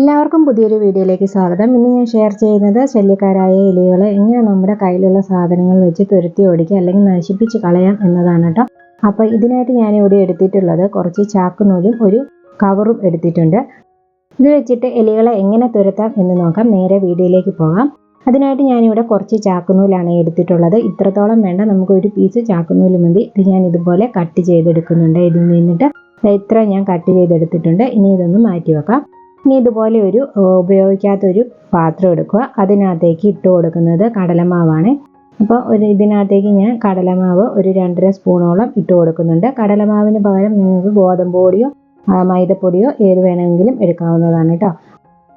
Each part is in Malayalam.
എല്ലാവർക്കും പുതിയൊരു വീഡിയോയിലേക്ക് സ്വാഗതം. ഇന്ന് ഞാൻ ഷെയർ ചെയ്യുന്നത് ശല്യക്കാരായ എലികളെ എങ്ങനെ നമ്മുടെ കയ്യിലുള്ള സാധനങ്ങൾ വെച്ച് തുരുത്തി ഓടിക്കുക അല്ലെങ്കിൽ നശിപ്പിച്ച് കളയാം എന്നതാണ് കേട്ടോ അപ്പോൾ ഇതിനായിട്ട് ഇവിടെ എടുത്തിട്ടുള്ളത് കുറച്ച് ചാക്കുനൂലും ഒരു കവറും എടുത്തിട്ടുണ്ട്. ഇത് വെച്ചിട്ട് എലികളെ എങ്ങനെ തുരത്താം എന്ന് നോക്കാം. നേരെ വീഡിയോയിലേക്ക് പോകാം. അതിനായിട്ട് ഞാനിവിടെ കുറച്ച് ചാക്കുനൂലാണ് എടുത്തിട്ടുള്ളത്. ഇത്രത്തോളം വേണ്ട നമുക്ക് ഒരു പീസ് ചാക്കുനൂൽ മതി. ഇത് ഞാൻ ഇതുപോലെ കട്ട് ചെയ്തെടുക്കുന്നുണ്ട്. ഇതിൽ നിന്നിട്ട് ഇത്ര ഞാൻ കട്ട് ചെയ്തെടുത്തിട്ടുണ്ട്. ഇനി ഇതൊന്ന് മാറ്റി വെക്കാം. ഇനി ഇതുപോലെ ഒരു ഉപയോഗിക്കാത്തൊരു പാത്രം എടുക്കുക. അതിനകത്തേക്ക് ഇട്ട് കൊടുക്കുന്നത് കടലമാവാണ്. അപ്പോൾ ഒരു ഇതിനകത്തേക്ക് ഞാൻ കടലമാവ് ഒരു രണ്ടര സ്പൂണോളം ഇട്ട് കൊടുക്കുന്നുണ്ട്. കടലമാവിന് പകരം നിങ്ങൾക്ക് ഗോതമ്പ് പൊടിയോ മൈദപ്പൊടിയോ ഏത് വേണമെങ്കിലും എടുക്കാവുന്നതാണ് കേട്ടോ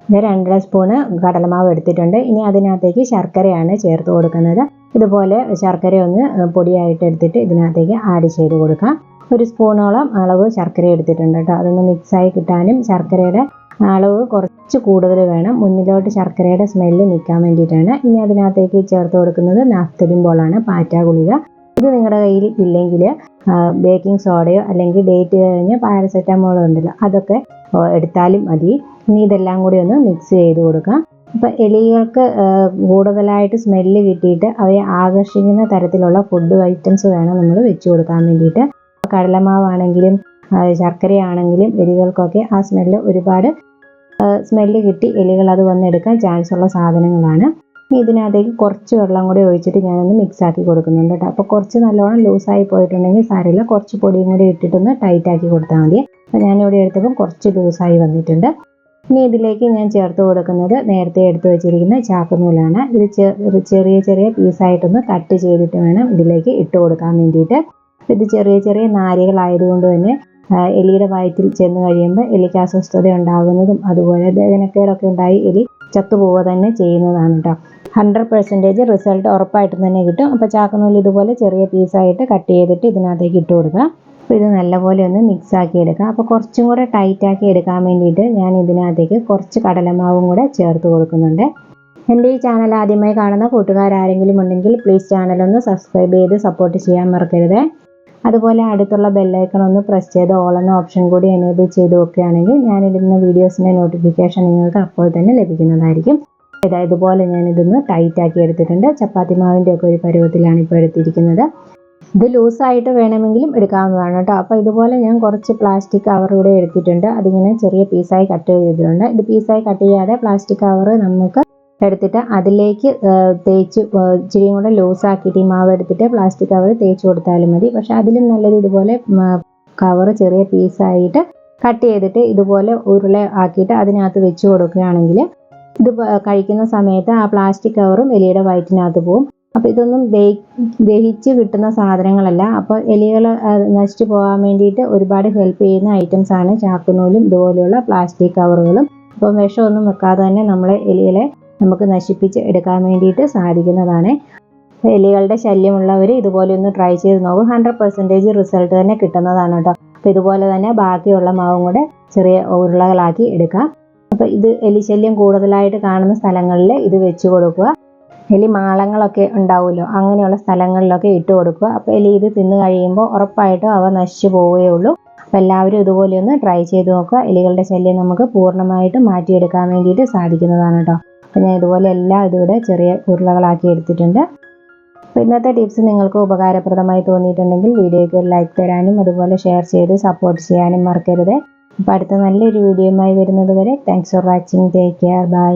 ഇത് രണ്ടര സ്പൂണ് കടലമാവ് എടുത്തിട്ടുണ്ട്. ഇനി അതിനകത്തേക്ക് ശർക്കരയാണ് ചേർത്ത് കൊടുക്കുന്നത്. ഇതുപോലെ ശർക്കര ഒന്ന് പൊടിയായിട്ട് എടുത്തിട്ട് ഇതിനകത്തേക്ക് ആഡ് ചെയ്ത് കൊടുക്കാം. ഒരു സ്പൂണോളം അളവ് ശർക്കര എടുത്തിട്ടുണ്ട് കേട്ടോ അതൊന്ന് മിക്സായി കിട്ടാനും ശർക്കരയുടെ അളവ് കുറച്ച് കൂടുതൽ വേണം. മുന്നിലോട്ട് ശർക്കരയുടെ സ്മെല്ല് നിൽക്കാൻ വേണ്ടിയിട്ടാണ്. ഇനി അതിനകത്തേക്ക് ചേർത്ത് കൊടുക്കുന്നത് നാഫ്തലിൻ ബോളാണ് പാറ്റ ഗുളിക. ഇത് നിങ്ങളുടെ കയ്യിൽ ഇല്ലെങ്കിൽ ബേക്കിംഗ് സോഡയോ അല്ലെങ്കിൽ ഡേറ്റ് കഴിഞ്ഞ് പാരസെറ്റമോളോ ഉണ്ടല്ലോ അതൊക്കെ എടുത്താലും മതി. ഇനി ഇതെല്ലാം കൂടി ഒന്ന് മിക്സ് ചെയ്ത് കൊടുക്കാം. ഇപ്പം എലികൾക്ക് കൂടുതലായിട്ട് സ്മെല്ല് കിട്ടിയിട്ട് അവയെ ആകർഷിക്കുന്ന തരത്തിലുള്ള ഫുഡ് ഐറ്റംസ് വേണം നമ്മൾ വെച്ച് കൊടുക്കാൻ വേണ്ടിയിട്ട്. കടലമാവാണെങ്കിലും ശർക്കരയാണെങ്കിലും എലികൾക്കൊക്കെ ആ സ്മെല്ല് ഒരുപാട് സ്മെല്ല് കിട്ടി എലികൾ അത് വന്നെടുക്കാൻ ചാൻസ് ഉള്ള സാധനങ്ങളാണ്. ഇതിനകത്തേക്ക് കുറച്ച് വെള്ളം കൂടി ഒഴിച്ചിട്ട് ഞാനൊന്ന് മിക്സ് ആക്കി കൊടുക്കുന്നുണ്ട് കേട്ടോ. അപ്പോൾ കുറച്ച് നല്ലോണം ലൂസായി പോയിട്ടുണ്ടെങ്കിൽ സാരമില്ല. കുറച്ച് പൊടിയും കൂടി ഇട്ടിട്ടൊന്ന് ടൈറ്റ് ആക്കി കൊടുത്താൽ മതി. അപ്പോൾ ഞാനിവിടെ എടുത്തപ്പോൾ കുറച്ച് ലൂസായി വന്നിട്ടുണ്ട്. ഇനി ഇതിലേക്ക് ഞാൻ ചേർത്ത് കൊടുക്കുന്നത് നേരത്തെ എടുത്തു വെച്ചിരിക്കുന്ന ചാക്കുനൂലാണ്. ഇത് ചെറിയ ചെറിയ പീസായിട്ടൊന്ന് കട്ട് ചെയ്തിട്ട് വേണം ഇതിലേക്ക് ഇട്ട് കൊടുക്കാൻ വേണ്ടിയിട്ട്. ഇത് ചെറിയ ചെറിയ നാരുകളായതുകൊണ്ട് തന്നെ എലിയുടെ വയറ്റിൽ ചെന്ന് കഴിയുമ്പോൾ എലിക്ക് അസ്വസ്ഥത ഉണ്ടാകുന്നതും അതുപോലെ ദഹനക്കേടൊക്കെ ഉണ്ടായി എലി ചത്തുപോവുക തന്നെ ചെയ്യുന്നതാണ് കേട്ടോ ഹൺഡ്രഡ് പെർസെന്റേജ് റിസൾട്ട് ഉറപ്പായിട്ടും തന്നെ കിട്ടും. അപ്പോൾ ചാക്കുനൂൽ ഇതുപോലെ ചെറിയ പീസായിട്ട് കട്ട് ചെയ്തിട്ട് ഇതിനകത്തേക്ക് ഇട്ട് കൊടുക്കുക. അപ്പോൾ ഇത് നല്ലപോലെ ഒന്ന് മിക്സ് ആക്കി എടുക്കുക. അപ്പോൾ കുറച്ചും കൂടെ ടൈറ്റ് ആക്കി എടുക്കാൻ വേണ്ടിയിട്ട് ഞാൻ ഇതിനകത്തേക്ക് കുറച്ച് കടലമാവും കൂടെ ചേർത്ത് കൊടുക്കുന്നുണ്ട്. എന്റെ ഈ ചാനൽ ആദ്യമായി കാണുന്ന കൂട്ടുകാരാരെങ്കിലും ഉണ്ടെങ്കിൽ പ്ലീസ് ചാനൽ ഒന്ന് സബ്സ്ക്രൈബ് ചെയ്ത് സപ്പോർട്ട് ചെയ്യാൻ മറക്കരുത്. അതുപോലെ അടുത്തുള്ള ബെല്ലൈക്കൺ ഒന്ന് പ്രസ് ചെയ്ത് ഓൾ എന്ന ഓപ്ഷൻ കൂടി എനേബിൾ ചെയ്ത് വെക്കുകയാണെങ്കിൽ ഞാനിടുന്ന വീഡിയോസിന്റെ നോട്ടിഫിക്കേഷൻ നിങ്ങൾക്ക് അപ്പോൾ തന്നെ ലഭിക്കുന്നതായിരിക്കും. ഇതാ ഇതുപോലെ ഞാനിതൊന്ന് ടൈറ്റ് ആക്കി എടുത്തിട്ടുണ്ട്. ചപ്പാത്തി മാവിന്റെ ഒക്കെ ഒരു പരുവത്തിലാണ് ഇപ്പോൾ എടുത്തിരിക്കുന്നത്. ഇത് ലൂസായിട്ട് വേണമെങ്കിലും എടുക്കാവുന്നതാണ് കേട്ടോ. അപ്പോൾ ഇതുപോലെ ഞാൻ കുറച്ച് പ്ലാസ്റ്റിക് കവർ കൂടെ എടുത്തിട്ടുണ്ട്. അതിങ്ങനെ ചെറിയ പീസായി കട്ട് ചെയ്തിട്ടുണ്ട്. ഇത് പീസായി കട്ട് ചെയ്യാതെ പ്ലാസ്റ്റിക് കവർ നമുക്ക് എടുത്തിട്ട് അതിലേക്ക് തേച്ച് ഇച്ചിരിയും കൂടെ ലൂസാക്കിയിട്ട് ഈ മാവ് എടുത്തിട്ട് പ്ലാസ്റ്റിക് കവർ തേച്ച് കൊടുത്താലും മതി. പക്ഷെ അതിലും നല്ലത് ഇതുപോലെ കവർ ചെറിയ പീസായിട്ട് കട്ട് ചെയ്തിട്ട് ഇതുപോലെ ഉരുള ആക്കിയിട്ട് അതിനകത്ത് വെച്ച് കൊടുക്കുകയാണെങ്കിൽ ഇത് കഴിക്കുന്ന സമയത്ത് ആ പ്ലാസ്റ്റിക് കവറും എലിയുടെ വയറ്റിനകത്ത് പോകും അപ്പോൾ ഇതൊന്നും ദഹിച്ച് കിട്ടുന്ന സാധനങ്ങളല്ല. അപ്പോൾ എലികൾ നശിച്ചു പോകാൻ വേണ്ടിയിട്ട് ഒരുപാട് ഹെൽപ്പ് ചെയ്യുന്ന ഐറ്റംസ് ആണ് ചാക്കുനൂലും ഇതുപോലെയുള്ള പ്ലാസ്റ്റിക് കവറുകളും അപ്പം വിഷമൊന്നും വെക്കാതെ തന്നെ നമ്മൾ എലികളെ നമുക്ക് നശിപ്പിച്ച് എടുക്കാൻ വേണ്ടിയിട്ട് സാധിക്കുന്നതാണ്. എലികളുടെ ശല്യമുള്ളവർ ഇതുപോലെ ഒന്ന് ട്രൈ ചെയ്ത് നോക്കും. ഹൺഡ്രഡ് പെർസെന്റേജ് റിസൾട്ട് തന്നെ കിട്ടുന്നതാണ് കേട്ടോ. അപ്പോൾ ഇതുപോലെ തന്നെ ബാക്കിയുള്ള മാവും കൂടെ ചെറിയ ഉരുളകളാക്കി എടുക്കാം. അപ്പോൾ ഇത് എലിശല്യം കൂടുതലായിട്ട് കാണുന്ന സ്ഥലങ്ങളിൽ ഇത് വെച്ച് കൊടുക്കുക. എലി മാളങ്ങളൊക്കെ ഉണ്ടാവുമല്ലോ അങ്ങനെയുള്ള സ്ഥലങ്ങളിലൊക്കെ ഇട്ട് കൊടുക്കുക. അപ്പോൾ എലി ഇത് തിന്നു കഴിയുമ്പോൾ ഉറപ്പായിട്ടും അവ നശിച്ചു പോവുകയുള്ളൂ അപ്പോൾ എല്ലാവരും ഇതുപോലെ ഒന്ന് ട്രൈ ചെയ്ത് നോക്കുക. എലികളുടെ ശല്യം നമുക്ക് പൂർണമായിട്ടും മാറ്റിയെടുക്കാൻ വേണ്ടിയിട്ട് സാധിക്കുന്നതാണ് കേട്ടോ. അപ്പോൾ ഞാൻ ഇതുപോലെ എല്ലാം ഇതിവിടെ ചെറിയ ഉരുളകളാക്കി എടുത്തിട്ടുണ്ട്. അപ്പോൾ ഇന്നത്തെ ടിപ്സ് നിങ്ങൾക്ക് ഉപകാരപ്രദമായി തോന്നിയിട്ടുണ്ടെങ്കിൽ വീഡിയോയ്ക്ക് ഒരു ലൈക്ക് തരാനും അതുപോലെ ഷെയർ ചെയ്ത് സപ്പോർട്ട് ചെയ്യാനും മറക്കരുത്. അപ്പോൾ അടുത്ത നല്ലൊരു വീഡിയോയുമായി വരുന്നത് വരെ thanks for watching take care bye